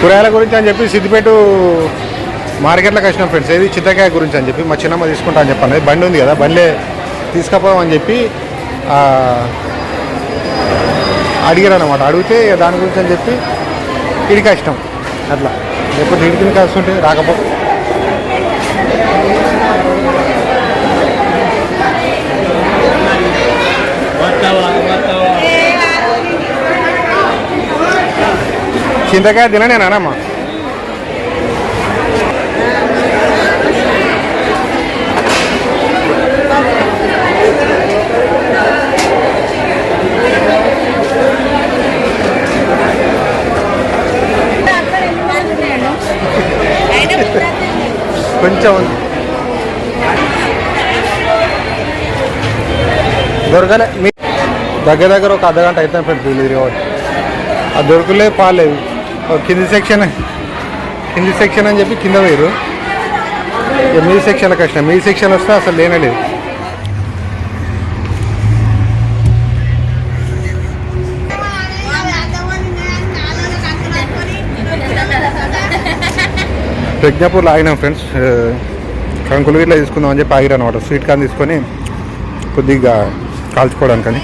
కూరగాయల గురించి అని చెప్పి సిద్దిపేట మార్కెట్లోకి కష్టం ఫ్రెండ్స్. ఏది చిత్తకాయ గురించి అని చెప్పి మా చిన్నమ్మ తీసుకుంటా అని చెప్పాను. బండి ఉంది కదా బండిలే తీసుకపోదాం అని చెప్పి అడిగారు అనమాట అడిగితే దాని గురించి అని చెప్పి ఇడికి ఇష్టం అట్లా. లేకపోతే ఇడికి కాస్తుంటే రాకపోతే చింతకాయ తిననేనానమ్మా కొంచెం దొరకలే. దగ్గర దగ్గర ఒక అర్ధ గంట అవుతుంది ఫ్రెండ్స్ డెలివరీ అవ్వదు ఆ దొరకలే పాలేదు కింది సెక్షన్ కింది సెక్షన్ అని చెప్పి కింద వేరు మీ సెక్షన్కి కష్టం. మీ సెక్షన్ వస్తే అసలు లేనలేదు. ప్రజ్ఞాపూర్లో ఆగినాం ఫ్రెండ్స్. కంకులు ఇట్లా తీసుకుందాం అని చెప్పి ఆగిరు అనమాట స్వీట్ కార్న్ తీసుకొని కొద్దిగా కాల్చుకోవడానికని.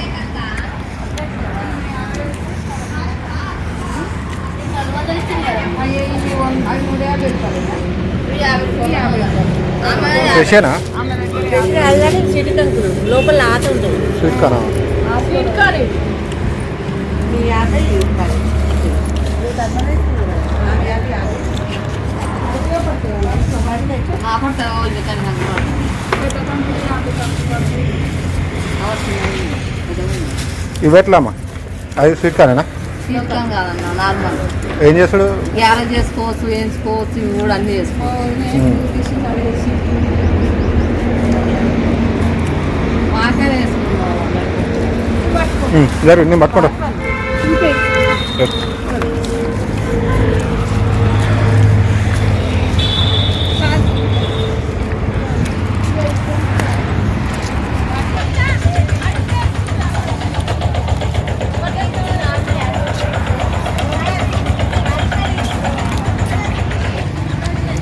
ఫ్రెషేనా? లోపల ఆట ఉంటుంది. స్వీట్ కార్నా ఇవి ఎట్లా అది స్వీట్ నార్మల్. ఏం చేస్తాడు? గ్యారెజ్ చేసుకోవచ్చు వేయించుకోవచ్చు ఇవి కూడా అన్ని చేసుకోవచ్చు. ఉమ్, జరుగు నేను పట్టుకుంటా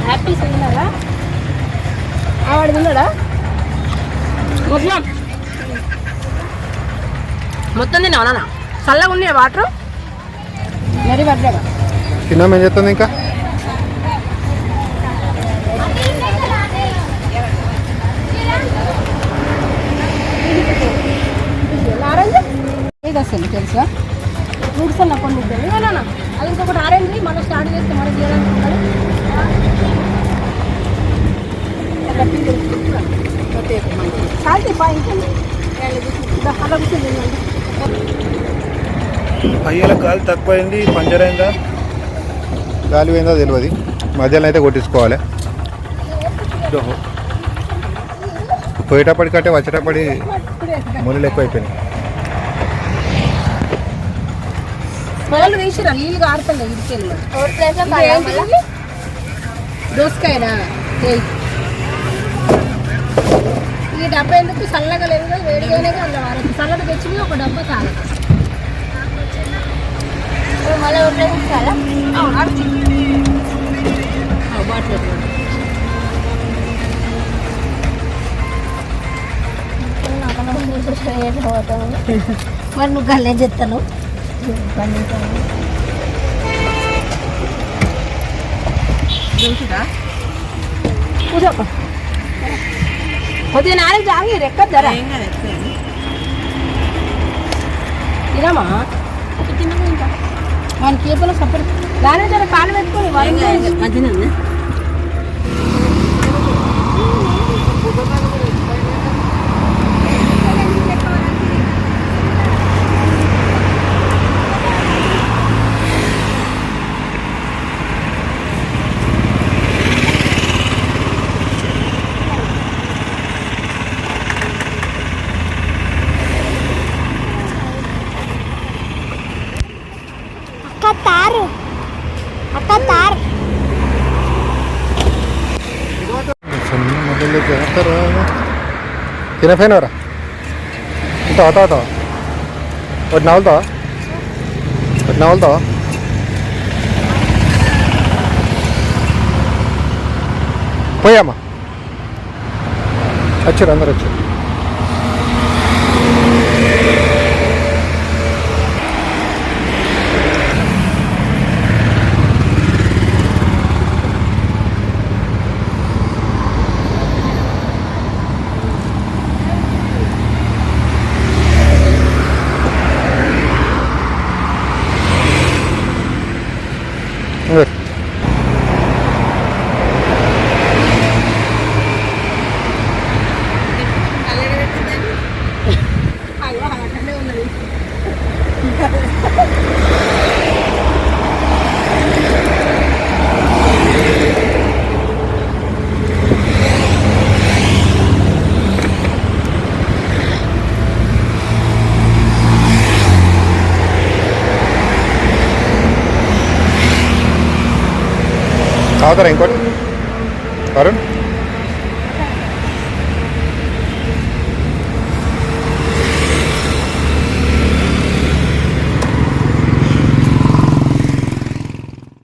హ్యాపీ తిన్నారా ఆవాడు తిన్నాడా మొత్తం మొత్తం తిన్నావా నాన్న? చల్లగా ఉన్నాయి వాటర్? మరి పడ్డాగా చిన్న ఏం చేస్తుంది ఇంకా? అసలు తెలుసా? ఫ్రూట్స్ అన్న కొన్ని అది ఇంకొకటి ఆరెంజ్ మనం స్టార్ట్ చేస్తే మనం చేయాలనుకుంటాడు పా ఇంకేంటి అలా కూర్చొని అయ్యేలా గాలి తక్కువైంది పంచర్ అయిందా గాలి పోయిందో తెలియదు మధ్యలో అయితే కొట్టించుకోవాలి. పోయేటప్పటికంటే వచ్చేటప్పటి ముళ్ళు ఎక్కువ అయిపోయినాయి నీళ్ళు కారుతుంది దోసకాయనా. ఈ డబ్బా ఎందుకు? చల్లగా లేదు కదా వేడిగానే కదా వారికి చల్లగా తెచ్చింది ఒక డబ్బా చాలా మరి నువ్వు గల్లే చెప్తాను కూర్చోపా కొద్దిగా నాలుగు జాగి రెక్కద్దారా తినమా మన కేపులో సపరేట్. దాని కాలు పెట్టుకొని వాళ్ళు మంచిగా తారు. అక్క తారు. మొదలకి వెళ్తారా తినపోయినవరా ఇంత ఆటో ఆటో. ఒకటి నవలుతో. ఒకటి నవలుతో. పోయామా? వచ్చారు అందరు వచ్చారు. ngược. తాగుతారా ఇంకోటి. వరుణ్